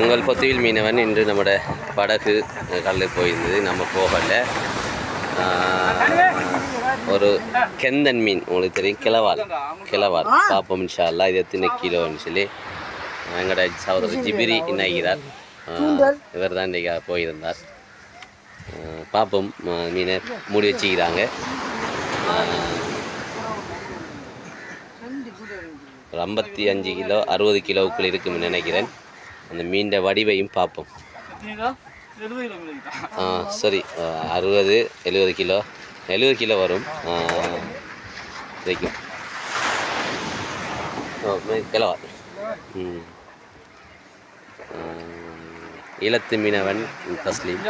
உங்கள் பொத்துவில் மீனவன் இன்று நம்மட படகு கடலுக்கு போயிருந்தது. நம்ம போகல. ஒரு கெந்தன் மீன். உங்களுக்கு தெரியும் கிளவால் கிளவால் பார்ப்போம் இன்ஷா அல்லாஹ் இது எத்தனை கிலோன்னு சொல்லி. எங்களோட சகோதரர் ஜிபிரி இணைகிறார். இவர் தான் இன்றைக்கி போயிருந்தார். பார்ப்போம் மீனை மூடி வச்சுக்கிறாங்க. ஒரு ஐம்பத்தி அஞ்சு கிலோ அறுபது கிலோவுக்குள் இருக்கும்னு நினைக்கிறேன். அந்த மீண்ட வடிவையும் பார்ப்போம். ஆ சரி. அறுபது எழுபது கிலோ. எழுபது கிலோ வரும். கிடைக்கும் ஓ கிலோ ம். ஈழத்து மீனவன் தஸ்லீம்.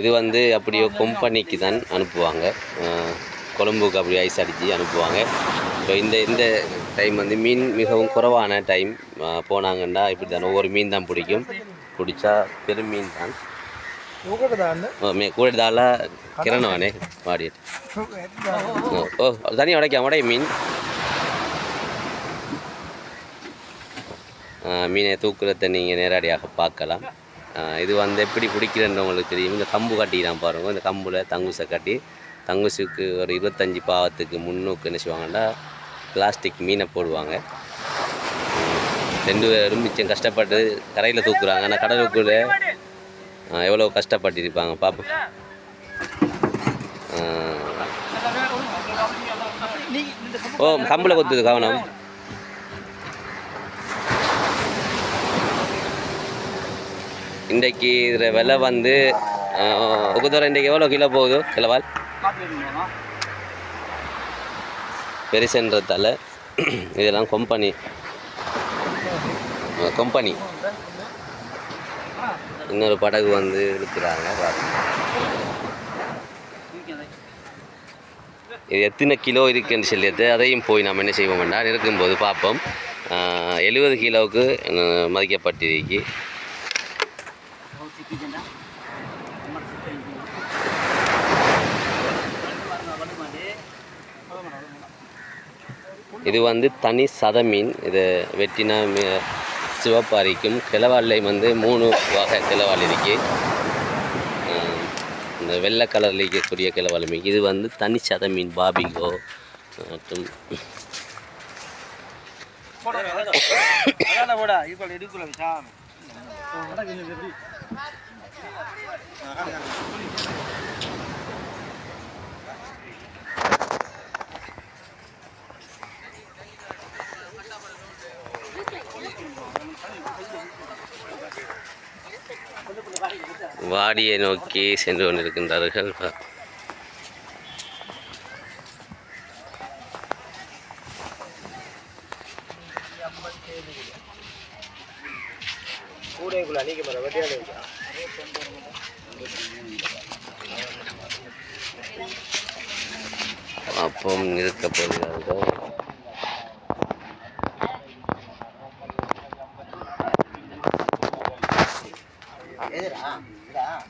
இது வந்து அப்படியோ கொம்பனிக்கு தான் அனுப்புவாங்க கொழும்புக்கு அப்படி ஐஸ் அடித்து அனுப்புவாங்க. இப்போ இந்த இந்த டைம் வந்து மீன் மிகவும் குறைவான டைம் போனாங்கன்னா இப்படி தான் ஒவ்வொரு மீன் தான் பிடிக்கும். பிடிச்சா பெரும் மீன் தான். கூடதால கிரணவானே வாடிட்டு. ஓ தனியாக உடைக்க உடைய மீன். மீனை தூக்குறதை நீங்கள் நேரடியாக பார்க்கலாம். இது வந்து எப்படி பிடிக்கிறேன்னு உங்களுக்கு தெரியும். இந்த கம்பு கட்டிக்கிறான் பாருங்க. இந்த கம்பில் தங்குசை கட்டி தங்குசுக்கு ஒரு இருபத்தஞ்சி பாவத்துக்கு முன்னூக்கு என்ன செய்வாங்கன்னா பிளாஸ்டிக் மீனை போடுவாங்க. ரெண்டு பேரும் மிச்சம் கஷ்டப்பட்டு கரையில் தூக்குறாங்க. ஆனால் கடலுக்குள்ள எவ்வளோ கஷ்டப்பட்டிருப்பாங்க பாப்பா பார்ப்போம் ஓ கம்பில் கொத்துது கவனம். இன்றைக்கு இதில் விலை வந்து ஒகுதூரம் இன்றைக்கு எவ்வளோ கிலோ போகுது கிலோவால்? பெருசுன்றதால இதெல்லாம் கொம்பனி கொம்பனி இன்னொரு படகு வந்து இழுக்கிறாங்க இது எத்தனை கிலோ இருக்குன்னு சொல்லிட்டு அதையும் போய் நம்ம என்ன செய்வோம் வேண்டாம் இருக்கும்போது பார்ப்போம். எழுபது கிலோவுக்கு மதிக்கப்பட்டிருக்கு. இது வந்து தனி சத மீன் இது வெட்டினா மீ- சிவப்பாரிக்கும் கிளவாலையும் வந்து மூணு வகை கிளவால் இருக்கு. ஆஹ் இந்த வெள்ளை கலரில் இருக்கக்கூடிய கிளவால் மீன் இது வந்து தனி சத மீன் பாபிகோ மற்றும் வாடியை நோக்கி சென்று கொண்டிருக்கின்றார்கள். அப்பம் நிறுத்த போகிறார்கள். எதிரா? Enggak.